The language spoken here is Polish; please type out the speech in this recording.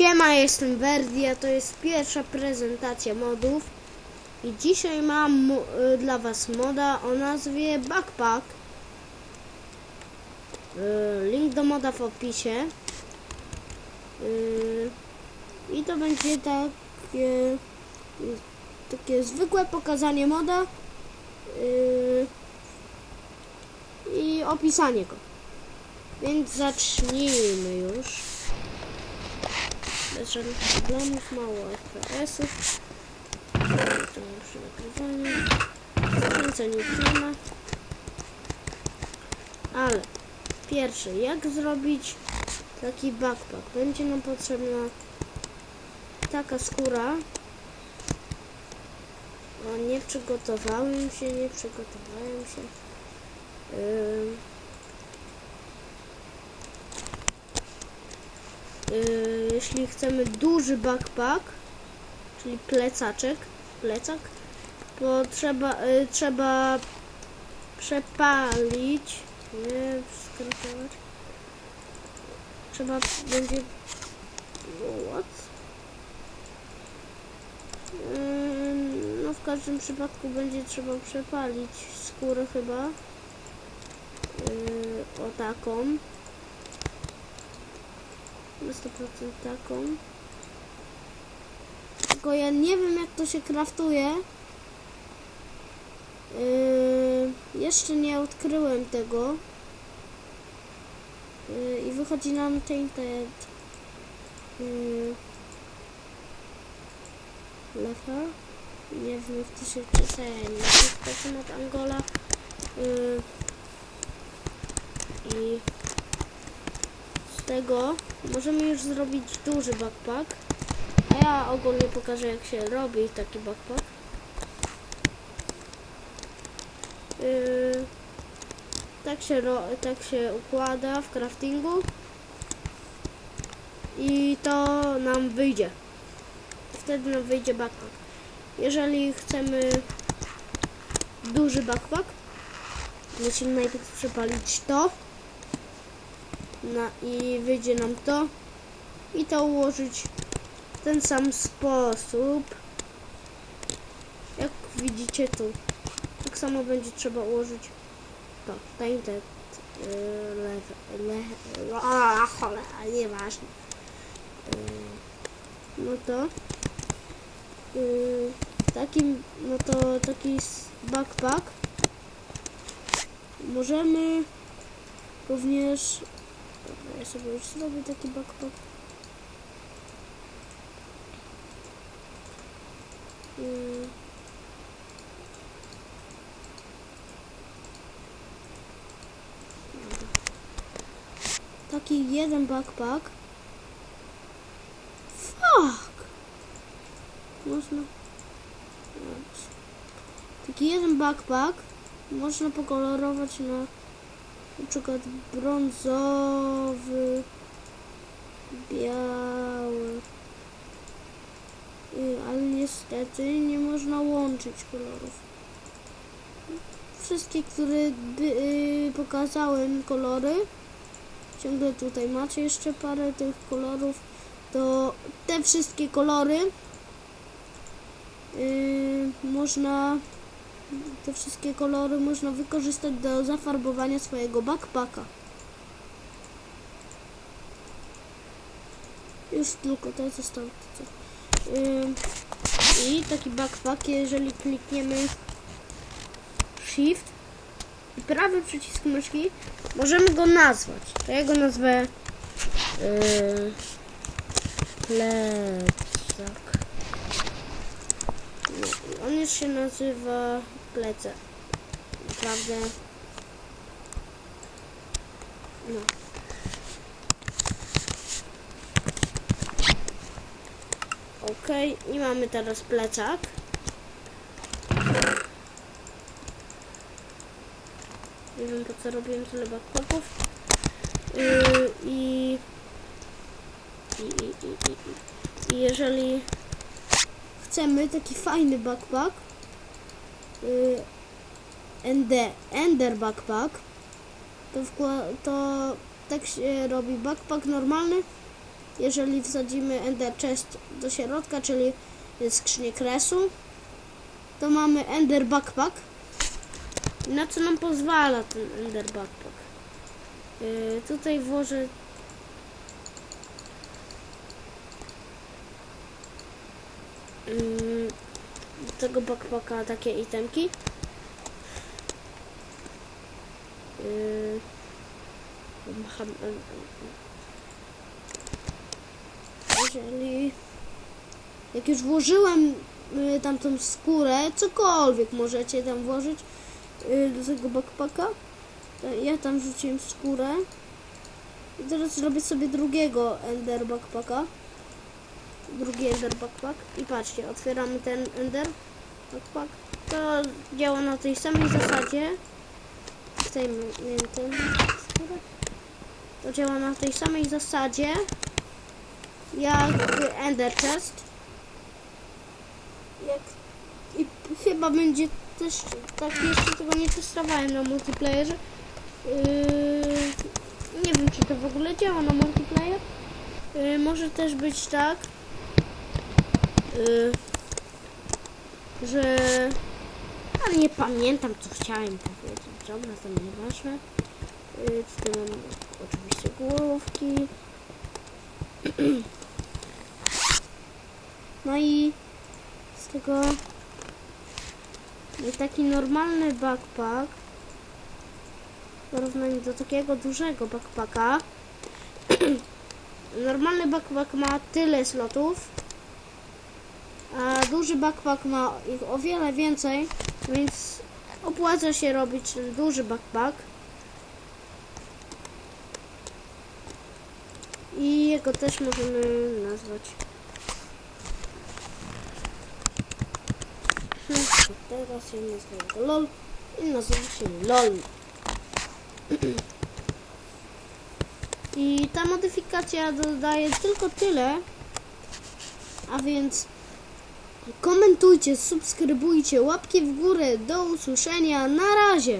Siema, jestem Verdi, a to jest pierwsza prezentacja modów. I dzisiaj mam y, dla Was moda o nazwie Backpack. Y, Link do moda w opisie. Y, I to będzie takie, takie zwykłe pokazanie moda y, i opisanie go. Więc zacznijmy już żadnych problemów, mało FPS-ów. To przy nagrywaniu. Więcej nic. Ale pierwsze, jak zrobić taki backpack? Będzie nam potrzebna taka skóra. O, nie przygotowałem się, nie przygotowałem się. Ym. Yy, jeśli chcemy duży backpack, czyli plecaczek, plecak, to trzeba, yy, trzeba przepalić, nie skrótować. Trzeba będzie. What? Yy, no w każdym przypadku będzie trzeba przepalić skórę chyba. Yy, o taką na 100% taką. Tylko ja nie wiem jak to się kraftuje. Yy, jeszcze nie odkryłem tego. Yy, I wychodzi nam tainted. Yy, lefa. Nie wiem jak to się czyta. Ja nie wiem Angola. Yy, I tego możemy już zrobić duży backpack. A ja ogólnie pokażę jak się robi taki backpack. Yy, tak, się tak się układa w craftingu. I to nam wyjdzie. Wtedy nam wyjdzie backpack. Jeżeli chcemy duży backpack, musimy najpierw przepalić to na, i wyjdzie nam to. I to ułożyć w ten sam sposób. Jak widzicie tu. Tak samo będzie trzeba ułożyć to tainted yy, lewe, le, a cholera, nieważne. Yy, no to. Yy, takim no to taki backpack. Możemy również Dobra, ja sobie już zrobię taki backpack. Taki jeden backpack. Fuck! Można... Taki jeden backpack można pokolorować na na przykład brązowy, biały. Y, Ale niestety nie można łączyć kolorów. Wszystkie, które y, pokazałem kolory, ciągle tutaj macie jeszcze parę tych kolorów, to te wszystkie kolory y, można te wszystkie kolory można wykorzystać do zafarbowania swojego backpacka. Już tylko to zostało. I taki backpack, jeżeli klikniemy Shift i prawy przycisk myszki, możemy go nazwać. To ja go nazwę yy, plecak. On już się nazywa plecak. Naprawdę. No. Okej, i mamy teraz plecak. Nie wiem po co robiłem tyle backpacków. Yy, i, i, i, i, i jeżeli chcemy taki fajny backpack, yy, ender, ender backpack, to, to tak się robi backpack normalny jeżeli wsadzimy Ender Chest do środka, czyli skrzynię kresu, to mamy Ender Backpack. Na co nam pozwala ten Ender Backpack? Yy, tutaj włożę do tego backpacka takie itemki. Yy, macham- jeżeli jak już włożyłem y, tam tą skórę, cokolwiek możecie tam włożyć do tego backpacka, ja tam rzuciłem skórę i teraz zrobię sobie drugiego ender backpacka drugi ender backpack i patrzcie, otwieramy ten ender backpack to działa na tej samej zasadzie wiem, ten to działa na tej samej zasadzie jak Ender Chest. Jak i chyba będzie też tak jeszcze tego nie testowałem na multiplayerze. Yy, nie wiem czy to w ogóle działa na multiplayer. Yy, może też być tak, yy, że ale nie pamiętam co chciałem powiedzieć. Dobra, to nieważne. Yy, tutaj mam oczywiście główki. No i z tego jest taki normalny backpack w porównaniu do takiego dużego backpacka. normalny backpack ma tyle slotów, a duży backpack ma ich o wiele więcej, więc opłaca się robić duży backpack. I jego też możemy nazwać. Teraz ja nazwę go LOL i nazywa się LOL. I ta modyfikacja dodaje tylko tyle, a więc komentujcie, subskrybujcie, łapki w górę, do usłyszenia, na razie!